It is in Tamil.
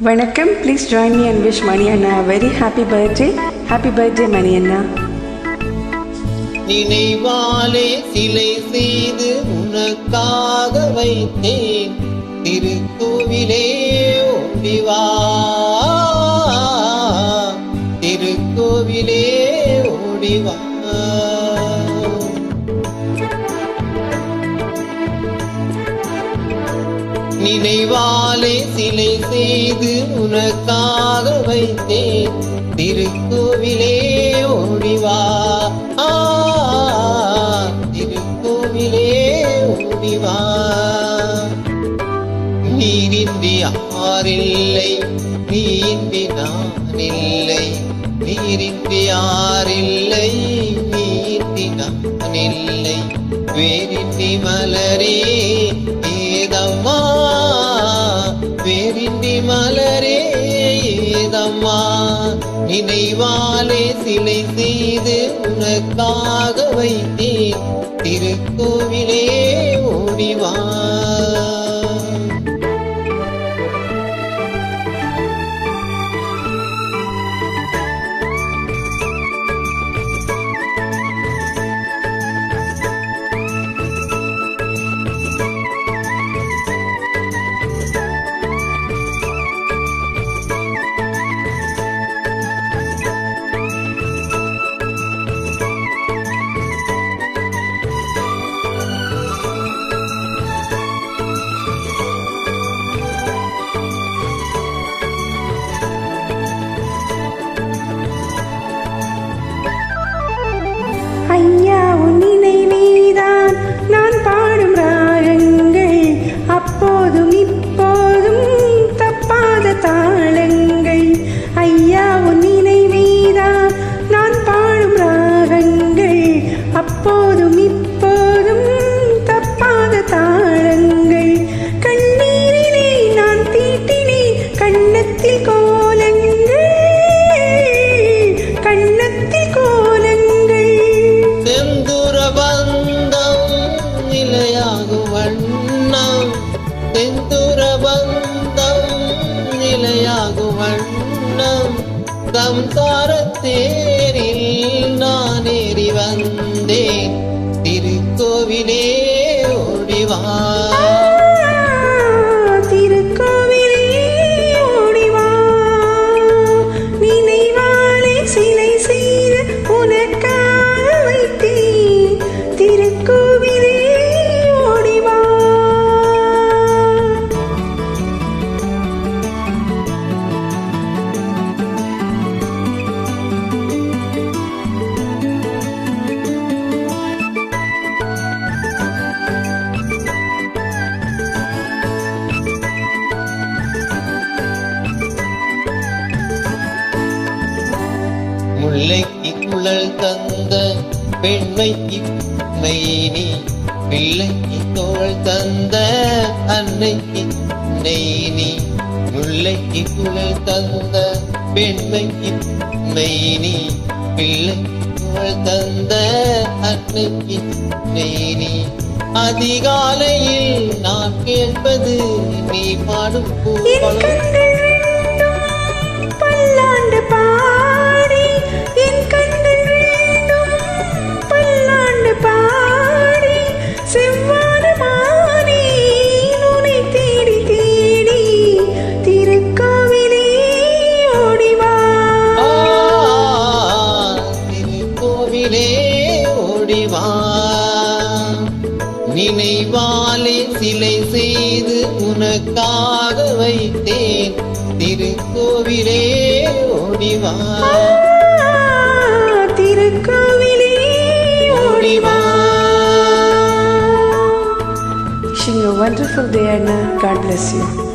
வணக்கம். Please join me and wish Mani Anna very happy birthday happy birthday Mani அண்ணா நினைவாலே சிலை செய்து உனக்காக வைத்தேன். திருக்கோவிலே ஓடிவா திருக்கோவிலே ஓடிவா நினைவாலே சிலை செய்து உனக்காக வைத்தேன். திருக்கோவிலே ஓடிவா. திருக்கோவிலே ஓடிவா. நீரின்றி ஆறில்லை நீன்றி நான் இல்லை நீரின்றி ஆறில்லை நீன்றி நான் இல்லை வேறின்றி மலரே அம்மா நினைவாலே சிலை செய்து உனக்காக வைத்தேன். திருக்கோவிலே ஓடிவான் சம்சாரத்தேரில் நான் ஏறி வந்தேன். திருக்கோவிலே ஓடிவான் பிள்ளைக்கு குழல் தந்த பெண்மைக்கு மெய்னி பிள்ளைக்கு தோள் தந்த அன்னைக்கு நெய்னி முல்லைக்கு குழல் தந்த பெண்மைக்கு மெய்னி பிள்ளைக்கு தோள் தந்த அன்னைக்கு நெய்னி அதிகாலையில் நான் கேட்பது நீ பாடும் என் பூக்களும் நினைவாலே சிலை செய்து உனக்காக வைத்தேன் திருக்கோவிலே ஓடிவா திருக்கோவிலே ஓடிவா Wishing you a wonderful day, Anna. God bless you.